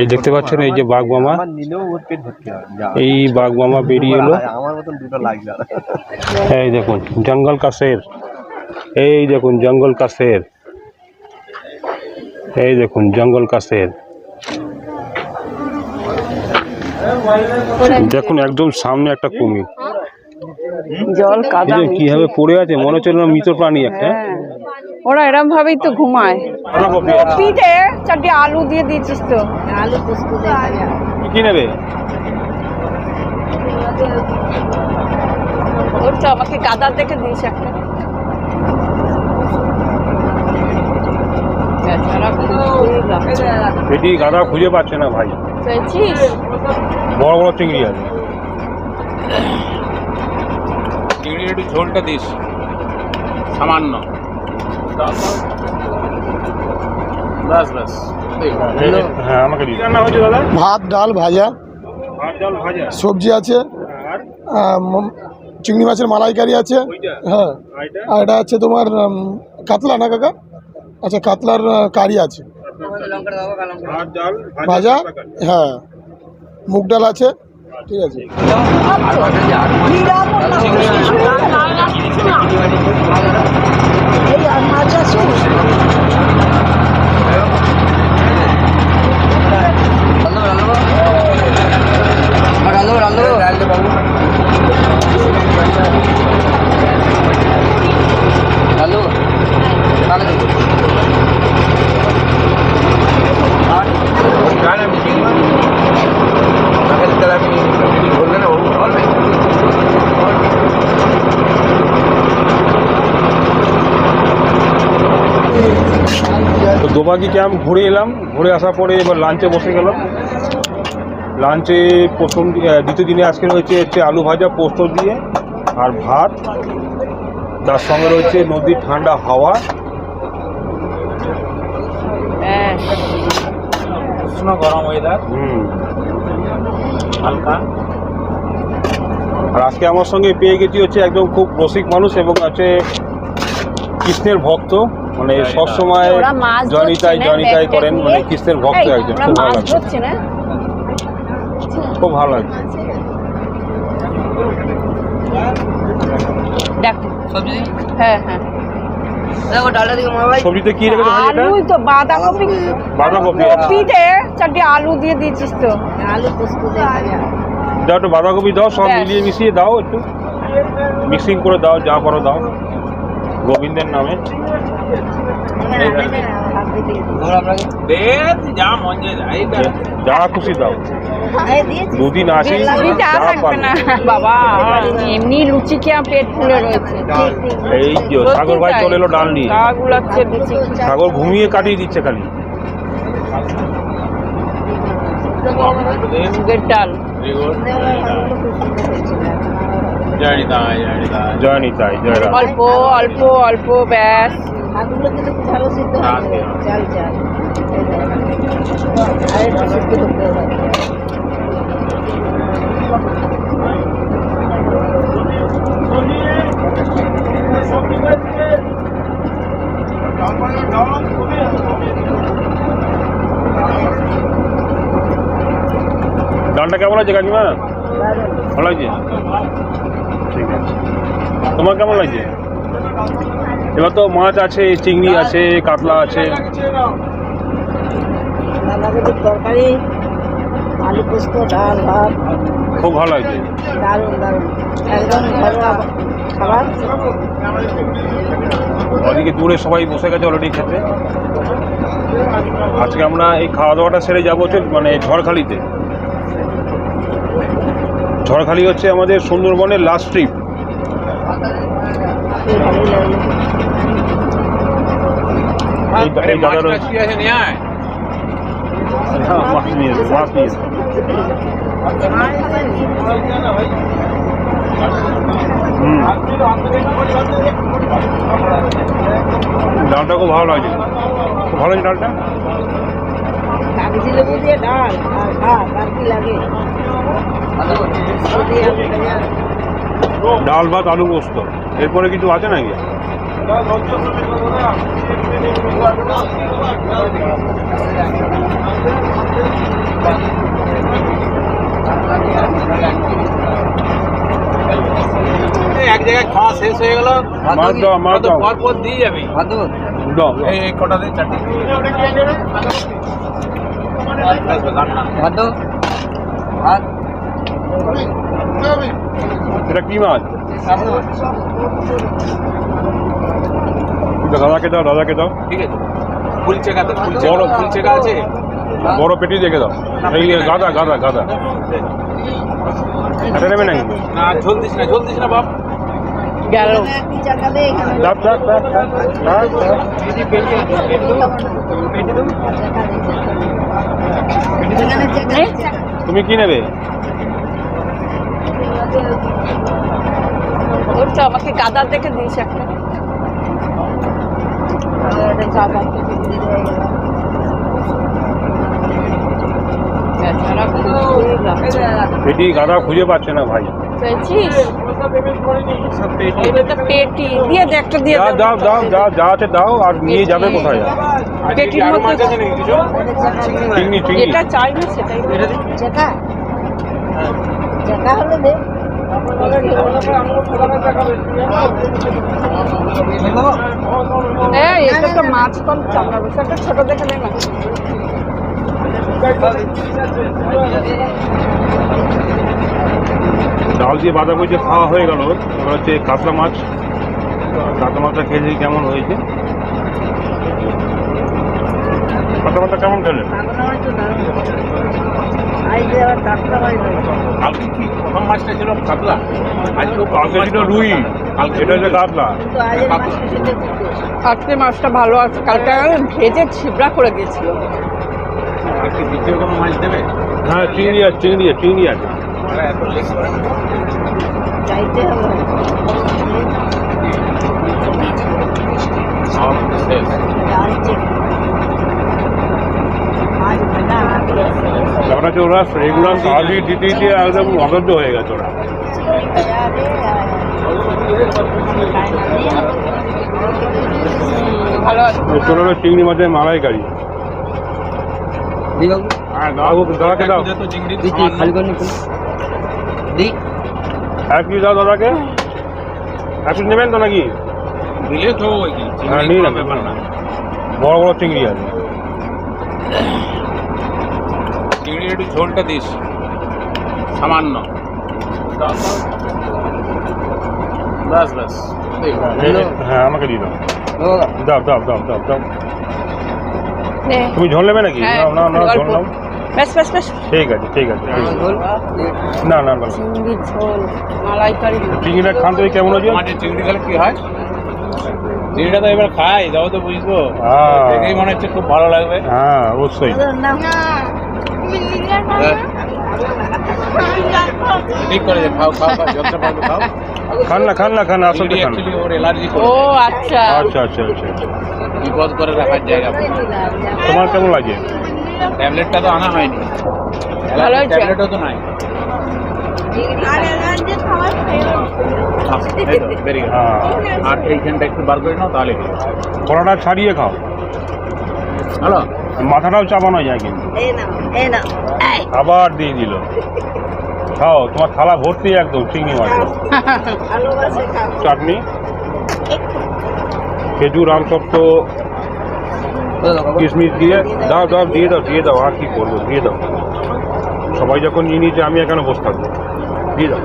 এই দেখতে পাচ্ছেন এই যে বাঘ মামা। এই বাঘ মামা বেরিয়ে এলো। এই দেখুন জঙ্গল কাছের। এই দেখুন জঙ্গল কাছের। এই দেখুন জঙ্গল কাছের। দেখুন একদম সামনে একটা কুমির। জল কীভাবে পড়ে আছে মনে হচ্ছে মৃত প্রাণী একটা। হ্যাঁ। ওরা এরম ভাবেই তো ঘুমায়। পিঠে চারটে আলু দিয়ে দিয়েছিস তো। আলু কি নেবে? ওর তো আমাকে দেখে একটা। গাদা খুঁজে পাচ্ছে না ভাই। বড় বড় চিংড়ি আছে। চিংড়ি একটু ঝোলটা দিস। সামান্য। ব্যাস ব্যাস ভাত ডাল ভাজা। সবজি আছে। চিংড়ি মাছের মালাইকারি আছে। হ্যাঁ। আর এটা আছে তোমার কাতলা না কাকা? আচ্ছা কাতলার কারি আছে। ভাজা? হ্যাঁ। মুগ ডাল আছে। ঠিক আছে। তো দোবাগি ক্যাম্প ঘুরে এলাম। ঘুরে আসার পরে এবার লাঞ্চে বসে গেলাম। লাঞ্চে প্রথম দ্বিতীয় দিনে আজকে রয়েছে হচ্ছে আলু ভাজা পোস্ত দিয়ে আর ভাত। তার সঙ্গে রয়েছে নদীর ঠান্ডা হাওয়া। উষ্ণ গরম ওয়েদার হুম। হালকা। আর আজকে আমার সঙ্গে পেয়ে গেছি হচ্ছে একদম খুব রসিক মানুষ এবং আছে কৃষ্ণের ভক্ত। মানে সবসময় ওরা মাছ জয়নিতাই ধরছে না, জয়নিতাই করেন মানে। কৃষ্ণের ভক্ত একজন খুব ভালো লাগছে। খুব ভালো লাগছে। হ্যাঁ হ্যাঁ। সবজিতে কি রেখেছো আলু তো বাঁধাকপি। বাঁধাকপি পিঠে চারটে আলু দিয়ে দিয়েছিস তো। আলু দাও একটু বাঁধাকপি দাও সব মিলিয়ে মিশিয়ে দাও একটু। মিক্সিং করে দাও যা করো দাও। গোবিন্দের নামে। যা খুশি দাও। দুদিন আসি বাবা। এমনি লুচি খেয়ে পেট ফুলে রয়েছে। এই যে সাগর ভাই চলে এলো ডাল নিয়ে। সাগর ঘুমিয়ে কাটিয়ে দিচ্ছে খালি। ডাল। Very good. জয় নিতাই জয় নিতাই জয় নিতাই জয় রাম অল্প অল্প অল্প ব্যাস রাত দিয়ে। ডালটা কেমন আছে কাকিমা? ভালো লাগছে? ঠিক আছে। তোমার কেমন লাগছে? এবার তো মাছ আছে চিংড়ি আছে কাতলা আছে। তরকারি আলু পোস্ত ডাল ভাত। খুব ভালো লাগছে। দারুণ দারুণ। একদম ঘরোয়া খাবার। ওদিকে দূরে সবাই বসে গেছে অলরেডি খেতে। আজকে আমরা এই খাওয়া দাওয়াটা সেরে যাব হচ্ছে মানে ঝড়খালিতে। ঝড়খালি হচ্ছে আমাদের সুন্দরবনের লাস্ট ট্রিপ আরে মাছ টাছ কি আছে নিয়ে আয় হ্যাঁ মাছ নিয়ে এসো, মাছ নিয়ে এসো। হুম ডালটা খুব ভালো লাগছে খুব ভালো লাগছে ডালটা কাগজি লেবু দিয়ে ডাল আর ভাত আর কি লাগে পোস্ত দিয়ে আলু ভাজা। ডাল ভাত আলু পোস্ত এরপরে কিছু আছে নাকি এক জায়গায় খাওয়া শেষ হয়ে গেল। পরপর দিয়ে যাবি। এই কটা দিন চারটে। ভাত? এটা কি মাছ? দাদাকে দাও দাদাকে দাও। ঠিক আছে। ফুল চেকা বড়। ফুল চেকা আছে? বড় পেটি দেখে দাও। এই গাদা গাদা গাদা। এটা নেবে নাকি? না ঝোল দিস না ঝোল দিস না বাপ। গেল। দাও। চেকা চেকা তুমি কি নেবে? আমাকে গাদা দেখে দিস একটা খুঁজে যাচ্ছে। পেটি গাদা খুঁজে পাচ্ছে না ভাই। পেয়েছিস? এটা তো পেটি। দিয়ে দে একটা দিয়ে দাও দাও দাও দাও যা আছে দাও আর নিয়ে যাবে কোথায়? পেটির মধ্যে চিংড়ি চিংড়ি। সেটাই হলে দে। এই এটা তো মাছ কম চামড়া বসে একটা ছোট দেখে নে না ডাল দিয়ে বাঁধা বইছে খাওয়া হয়ে গেল এবার হচ্ছে কাতলা মাছ। কাতলা মাছটা খেয়ে কেমন হয়েছে। কাতলা মাছটা কেমন খেলে কালকে কি প্রথম মাছটা ছিল? কাতলা? আজকে কালকে ছিল রুই। কালকে এটা হচ্ছে কাতলা। আজকে মাছটা ভালো আছে। কালকে ভেজে ছিবড়া করে গেছিল কালকে দ্বিতীয় কোনো মাছ দেবে? হ্যাঁ চিংড়ি আছে চিংড়ি আছে চিংড়ি আছে। চাইতে হবে। ওরা রেগুলার দিতে দিতে একদম হয়ে গেছে ওরা। ভালো আছে। তোর হলো চিংড়ি মাছের মালাইকারি হ্যাঁ দাদাকে দাও। তো চিংড়ি সামান্য। এক পিস দাও দাদাকে। এক পিস নেবেন তো নাকি? দিলে তো ওই কি হ্যাঁ চিংড়ি নিন কোনো ব্যাপার না। বড় বড় চিংড়ি আছে। চিংড়ি একটু ঝোলটা দিস। সামান্য। বাস বাস এই, হ্যাঁ আমাকে দিয়ে দাও। দাও দাও দাও দাও দাও। তুমি ঝোল নেবে নাকি? হ্যাঁ, নাও নাও নাও ঝোল নাও। ব্যাস ব্যাস ব্যাস। ঠিক আছে ঠিক আছে না না না। চিংড়ি ঝোল মালাইকারি চিংড়িটা খান থেকে কেমন হয়েছে? মাঠে চিংড়ি খেলে কি হয়? চিংড়িটা তো এবার খাই যাও তো বুঝব। হ্যাঁ। দেখেই মনে হচ্ছে খুব ভালো লাগবে। হ্যাঁ অবশ্যই। ঠিক করে খাও খাও খাও পারবে খাও। খান না খান না খান আসল খান। ওর অ্যালার্জি ও আচ্ছা। আচ্ছা আচ্ছা আচ্ছা আচ্ছা। বিপদ করে রাখার জায়গা। তোমার কেমন লাগে? ট্যাবলেটটা তো আনা হয়নি। ট্যাবলেটও তো নাই। গুড হ্যাঁ আর এইখানটা একটু বার করে নাও তাহলে কড়াটা ছাড়িয়ে খাও। হ্যালো? মাথাটাও চাপানো যায় কিন্তু। এই নাও। এই। আবার দিয়ে দিল। খাও তোমার থালা ভর্তি একদম চিংড়ি মাছ। ভালোবাসে খাও চাটনি? খেজুর আমসত্ব কিশমিশ দিয়ে। দাও দাও দিয়ে দাও দিয়ে দাও আর কি করব দিয়ে দাও। সবাই যখন নিয়ে নিয়েছে আমি এখানে বসে থাকব। দিয়ে দাও।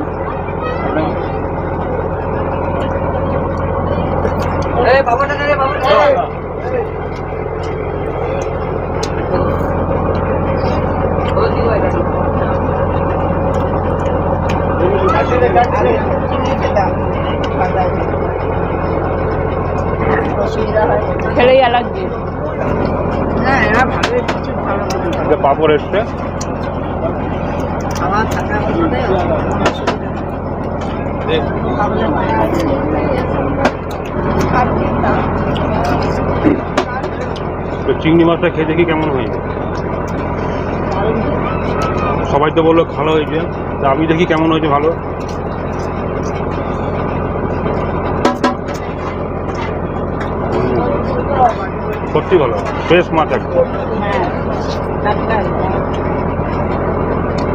অসুবিধা হয়। খেলেই অ্যালার্জি না এরা ভালো কিছু ভালো পাপড় এসছে। খাওয়া থাকা তো চিংড়ি মাছটা খেয়ে দেখি কেমন হয়েছে সবাই তো বলল ভালো হয়েছে। তা আমি দেখি কেমন হয়েছে ভালো। সত্যি ভালো ফ্রেশ মাছ একদম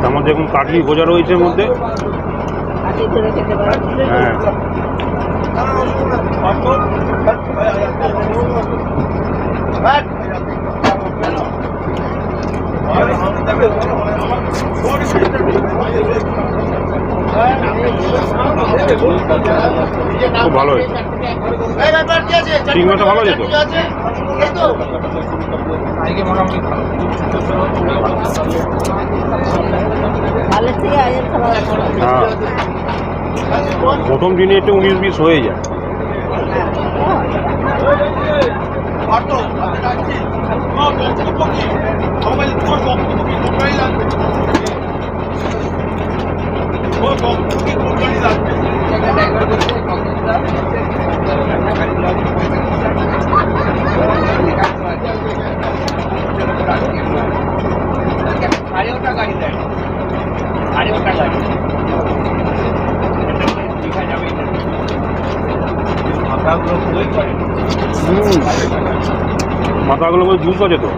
তার মধ্যে এখন কাটলি ভোজা রয়েছে এর মধ্যে। হ্যাঁ। খুব ভালো হয়েছে। চিংড়িটা ভালো যেত মোটামুটি হ্যাঁ। প্রথম দিনে একটু উনিশ বিশ হয়ে যায়। গাড়ি মাথাগুলো করে জুস আছে তো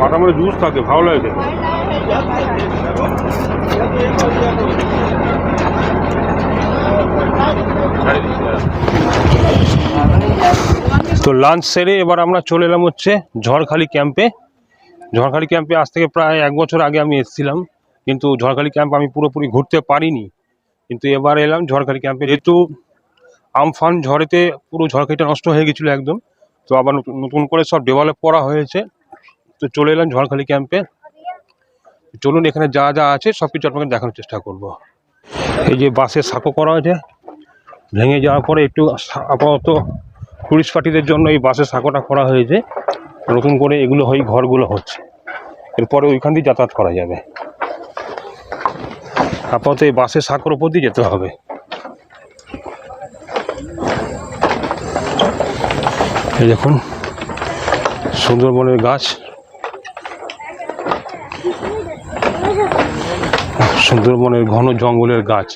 মাথা মধ্যে জুস থাকে ভালো লাগে। তো লাঞ্চ সেরে এবার আমরা চলে এলাম হচ্ছে ঝড়খালি ক্যাম্পে ঝড়খালি ক্যাম্পে আজ থেকে প্রায় এক বছর আগে আমি এসেছিলাম, কিন্তু ঝড়খালি ক্যাম্প আমি পুরোপুরি ঘুরতে পারিনি। কিন্তু এবার এলাম ঝড়খালি ক্যাম্পে যেহেতু আমফান ঝড়েতে পুরো ঝড়খালিটা নষ্ট হয়ে গেছিল একদম, তো আবার নতুন নতুন করে সব ডেভেলপ করা হয়েছে। তো চলে এলাম ঝড়খালি ক্যাম্পে চলুন এখানে যা যা আছে সব কিছু আপনাকে দেখানোর চেষ্টা করব। এই যে বাসের সাঁকো করা হয়েছে, ভেঙে যাওয়ার পরে একটু আপাতত টুরিস্ট পার্টিদের জন্য এই বাসের সাঁকোটা করা হয়েছে। নতুন করে এগুলো হয়ে ঘরগুলো হচ্ছে। এরপরে ওইখান দিয়ে যাতায়াত করা যাবে। আপাতত এই বাসের সাঁকোর উপর দিয়ে যেতে হবে। এই দেখুন, সুন্দরবনের গাছ। সুন্দরবনের ঘন জঙ্গলের গাছ।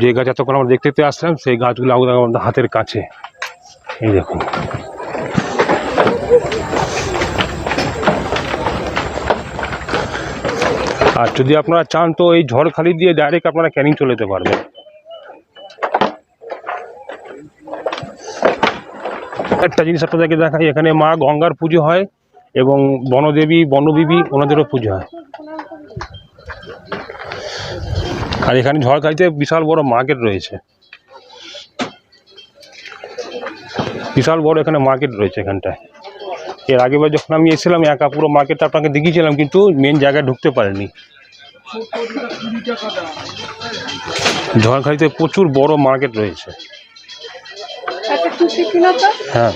যে গাছ এতক্ষণ আমরা দেখতে দেখতে আসলাম, সেই গাছগুলো আমাদের হাতের কাছে। এই দেখুন। আর যদি আপনারা চান তো এই ঝড়খালি দিয়ে ডাইরেক্ট আপনারা ক্যানিং চলে যেতে পারবেন। একটা জিনিস আপনাদেরকে দেখাই, এখানে মা গঙ্গার পুজো হয় এবং বনদেবী বনদেবী ওনাদেরও পুজো হয়। আর এখানে ঝড়খালিতে বিশাল বড় মার্কেট রয়েছে। বিশাল বড় এখানে মার্কেট রয়েছে এখানটায়। এর আগেবার যখন আমি এসেছিলাম একা পুরো মার্কেটটা আপনাকে দেখিয়েছিলাম কিন্তু মেন জায়গায় ঢুকতে পারিনি। ঝড়খালিতে প্রচুর বড় মার্কেট রয়েছে। হ্যাঁ।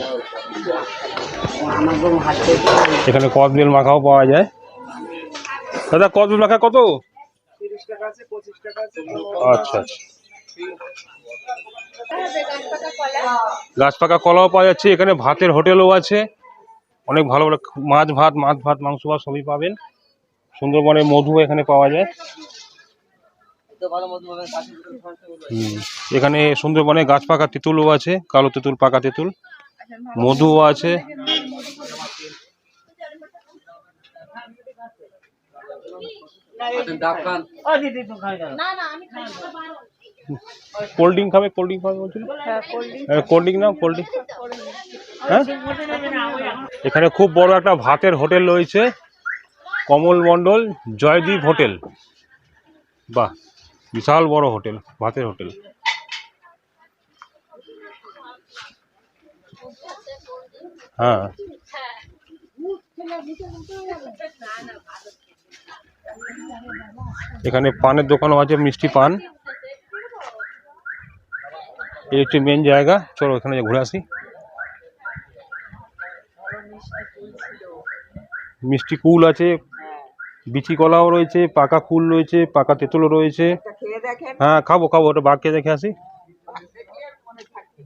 এখানে কদবেল মাখাও পাওয়া যায়। দাদা কদবেল মাখা কত? আচ্ছা আচ্ছা। গাছ পাকা কলাও পাওয়া যাচ্ছে, এখানে ভাতের হোটেলও আছে। অনেক ভালো ভালো মাছ, ভাত মাছ, ভাত, মাংস, ভাত সবই পাবেন। সুন্দরবনের মধু এখানে পাওয়া যায়। এখানে সুন্দরবনে গাছ পাকা তেঁতুলও আছে, কালো তেঁতুল, পাকা তেঁতুল। মধুও আছে। কোল্ড ড্রিঙ্ক খাবে কোল্ড ড্রিঙ্ক খাবে বলছিল? কোল্ড ড্রিঙ্ক নাও কোল্ড ড্রিঙ্ক। হ্যাঁ? এখানে খুব বড় একটা ভাতের হোটেল রয়েছে কমল মণ্ডল জয়দীপ হোটেল। বাহ বিশাল বড় হোটেল ভাতের হোটেল। হ্যাঁ। এখানে পানের দোকানও আছে মিষ্টি পান। এই হচ্ছে মেন জায়গা। চলো এখানে ঘুরে আসি। মিষ্টি কুল আছে বিচি কলাও রয়েছে পাকা কুল রয়েছে পাকা তেঁতুলও রয়েছে। হ্যাঁ খাব খাব ওটা বাঘকে দেখে আসি।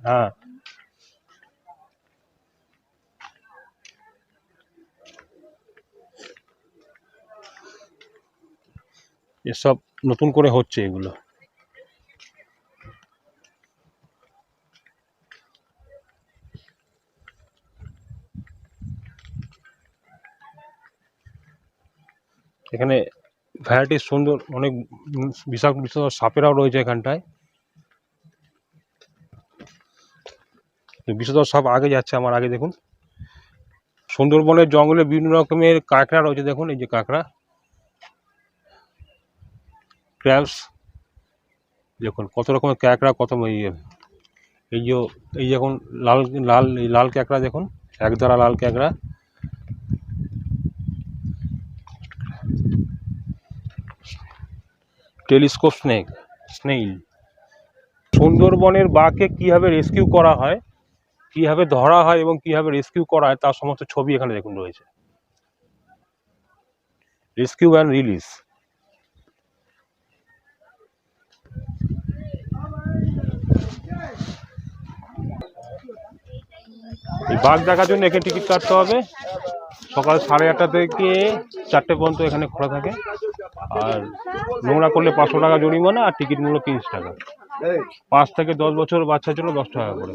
হ্যাঁ। এসব নতুন করে হচ্ছে এগুলো। এখানে ভ্যারাইটির সুন্দর অনেক বিষাক্ত বিষাক্ত সাপেরাও রয়েছে এখানটায়। বিষধর সাপ আগে যাচ্ছে আমার আগে দেখুন। সুন্দরবনের জঙ্গলে বিভিন্ন রকমের কাঁকড়া রয়েছে দেখুন, এই যে কাঁকড়া। ক্র্যাবস দেখুন কত রকমের ক্যাকড়া, কত ইয়ে। এই যে, এই যখন লাল লাল, এই লাল ক্যাকড়া দেখুন একদারা লাল ক্যাকড়া। Telescope snake, snail. সুন্দরবনের বাঘকে কীভাবে রেস্কিউ করা হয়, কীভাবে ধরা হয় এবং কীভাবে রেস্কিউ করা হয়, তার সমস্ত ছবি এখানে দেখুন রয়েছে। Rescue and release. এই বাঘ দেখার জন্য এখানে টিকিট কাটতে হবে। সকাল সাড়ে আটটা থেকে চারটে পর্যন্ত এখানে খোলা থাকে। আর নোংরা করলে পাঁচশো টাকা জরিমানা আর টিকিট মূল্য তিরিশ টাকা। পাঁচ থেকে দশ বছর বাচ্চার জন্য দশ টাকা করে।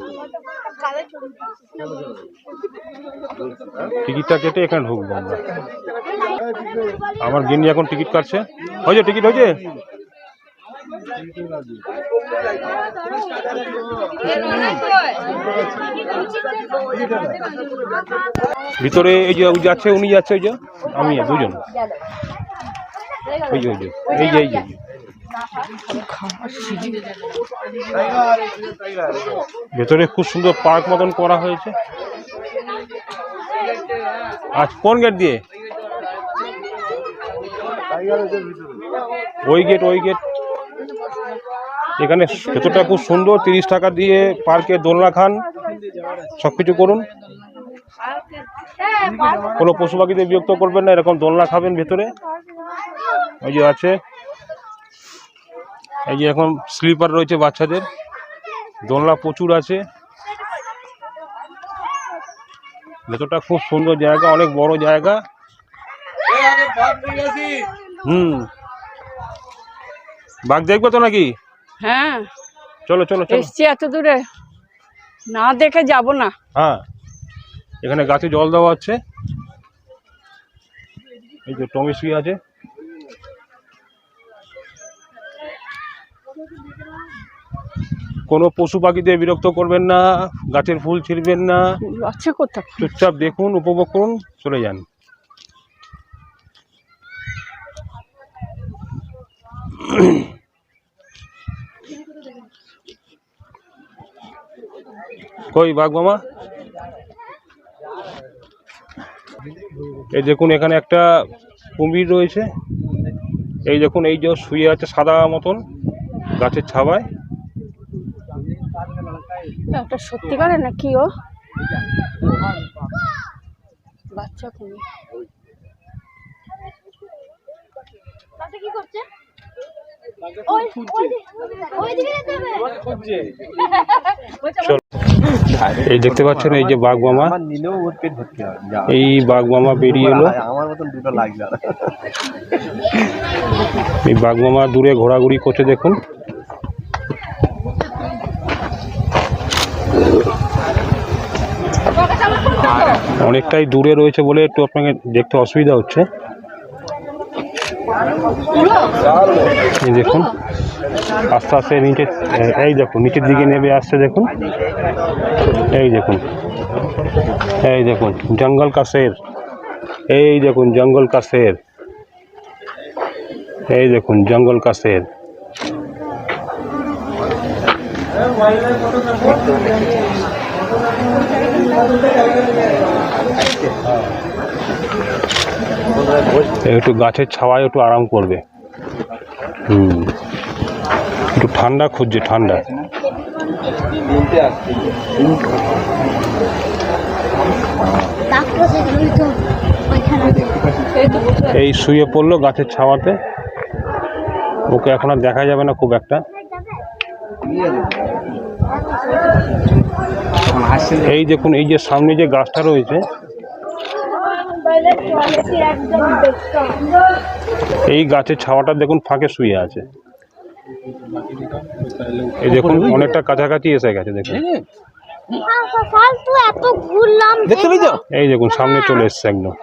টিকিটটা কেটে এখানে ঢুকবো আমরা। আমার গিন্নি এখন টিকিট কাটছে। হয়েছে, টিকিট হয়েছে? ভিতরে এই যে যাচ্ছে, উনি যাচ্ছে ওই যে, আমি, দুজন। ওই যে, এই যে এই যে। ভেতরে খুব সুন্দর পার্ক মতন করা হয়েছে। আজ কোন গেট দিয়ে? ওই গেট ওই গেট। এখানে ভেতরটা খুব সুন্দর, তিরিশ টাকা দিয়ে পার্কে দোলনা খান। সব কিছু করুন। কোনো পশু পাখিদের বিরক্ত করবেন না, এরকম দোলনা খাবেন ভেতরে। ওই যে আছে। এই যে এখন স্লিপার রয়েছে বাচ্চাদের। দোলনা প্রচুর আছে। ভেতরটা খুব সুন্দর জায়গা, অনেক বড় জায়গা। হুম। বাঘ দেখবে তো নাকি? হ্যাঁ। চলো চলো চলো। এসছি এত দূরে। না দেখে যাব না। হ্যাঁ। এখানে গাছে জল দেওয়া হচ্ছে এই যে টমেসি আছে। কোনো পশু পাখিদের বিরক্ত করবেন না গাছের ফুল ছিঁড়বেন না। আছে কোথাও চুপচাপ দেখুন উপভোগ করুন চলে যান। কই বাঘ মামা? এই দেখুন এখানে একটা কুমির রয়েছে। এই দেখুন এই যে শুয়ে আছে সাদা মতন গাছের ছাওয়ায়। একটা সত্যিকারের না কি ও? বাচ্চা কুমির। কি করছে? ওই ওই ওই দিকে যেতে হবে চল। এই দেখতে পাচ্ছেন এই যে বাঘ মামা এই বাঘ মামা বেরিয়ে এলো। এই বাঘ মামা দূরে ঘোরাঘুরি করছে দেখুন। অনেকটাই দূরে রয়েছে বলে একটু আপনাকে দেখতে অসুবিধা হচ্ছে। দেখুন। আস্তে আস্তে নিচে এই দেখুন, নিচের দিকে নেমে আসছে, দেখুন। এই দেখুন এই দেখুন, জঙ্গল কা শের এই দেখুন, জঙ্গল কা শের এই দেখুন, জঙ্গল কা শের একটু গাছের ছাওয়ায় একটু আরাম করবে। হুম। একটু ঠান্ডা খুঁজছে ঠান্ডা। এই শুয়ে পড়ল গাছের ছাওয়াতে। ওকে এখন আর দেখা যাবে না খুব একটা। এই দেখুন এই যে সামনে যে গাছটা রয়েছে এই গাছের ছাওয়াটা দেখুন ফাঁকে শুয়ে আছে। এই দেখুন অনেকটা কাছাকাছি এসে গেছে দেখুন। দেখতে পেয়েছ? এই দেখুন সামনে চলে এসছে একদম।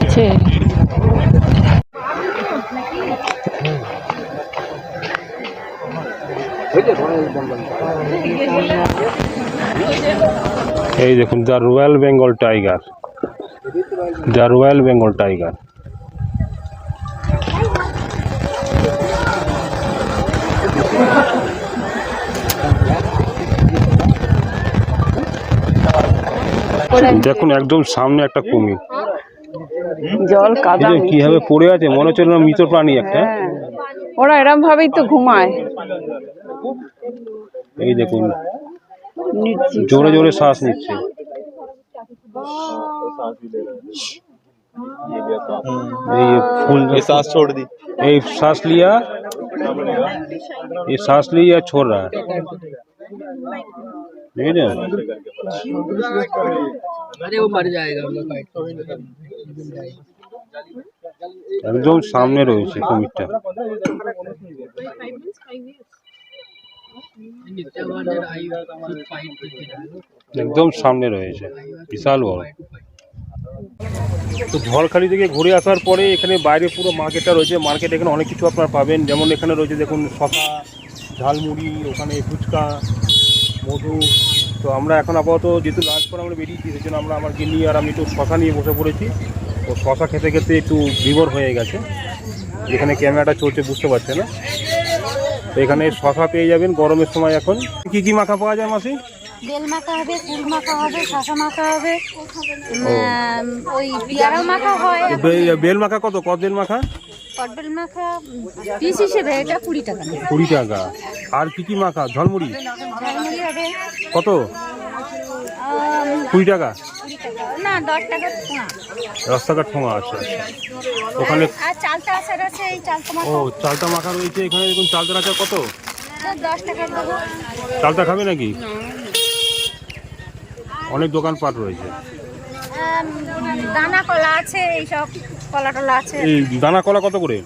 আছে এই দেখুন the Royal Bengal tiger. The Royal Bengal tiger দেখুন একদম সামনে একটা কুমির। জল কাদা কীভাবে পড়ে আছে মনে হচ্ছে না মৃত প্রাণী একটা। হ্যাঁ। ওরা এরম ভাবেই তো ঘুমায়। এই দেখুন জোরে জোরে শ্বাস নিচ্ছে। ये हाँ। ये फूल सांस छोड़ दी। ये सांस लिया। ये सांस लिया छोड़ रहा है? नहीं ना अरे वो मर जाएगा। जो सामने रही से कमिटा একদম সামনে রয়েছে। বিশাল বড়। তো ঝড়খালি থেকে ঘুরে আসার পরে এখানে বাইরে পুরো মার্কেটটা রয়েছে। মার্কেট এখানে অনেক কিছু আপনারা পাবেন। যেমন এখানে রয়েছে দেখুন, শশা, ঝালমুড়ি, ওখানে ফুচকা, মধু। তো আমরা এখন আপাতত যেহেতু লাঞ্চ করে আমরা বেরিয়েছি, সেই জন্য আমরা আমার গিন্নি আর আমি একটু শশা নিয়ে বসে পড়েছি। তো শশা খেতে খেতে একটু বিভোর হয়ে গেছে। যেখানে ক্যামেরাটা চলছে বুঝতে পারছে না। তো এখানে শশা পেয়ে যাবেন গরমের সময় এখন। কি কি মাখা পাওয়া যায় মাসি? বেল মাখা হবে কুল মাখা হবে শশা মাখা হবে ওই পেয়ারাও মাখা হয়। বেল মাখা কত? কত বেল মাখা? কটবেল মাখা পিস হিসেবে এটা কুড়ি টাকা। কুড়ি টাকা। আর কি কি মাখা? ঝলমুড়ি? ঝালমুড়ি হবে। কত? কুড়ি টাকা? না দশ টাকা দশ টাকার ঠোঙা আছে ওখানে চালতা আচার আছে এই চালতা ও চালতা মাখা রয়েছে এখানে দেখুন আচার কত? দশ চালতা খাবে নাকি? অনেক দোকানপাট রয়েছে। দানা কলা আছে এইসব কলা টলা আছে। এই দানা কলা কত করে?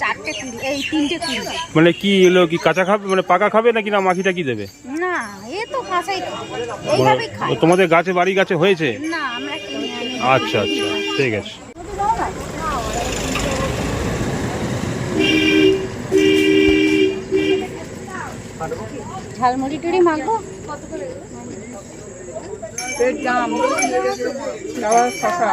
চারটে কুড়ি এই তিনটে কুড়ি। মানে কি এলো কি কাঁচা খাবে মানে পাকা খাবে নাকি না মাখিটা কি দেবে? না এ তো কাঁচাই এইভাবেই খাই তোমাদের গাছে বাড়ি গাছে হয়েছে? না আমরা কিনে আনি। আচ্ছা আচ্ছা ঠিক আছে। ঝালমুড়ি টুড়ি মাখবো? পেট জাম আবার শশা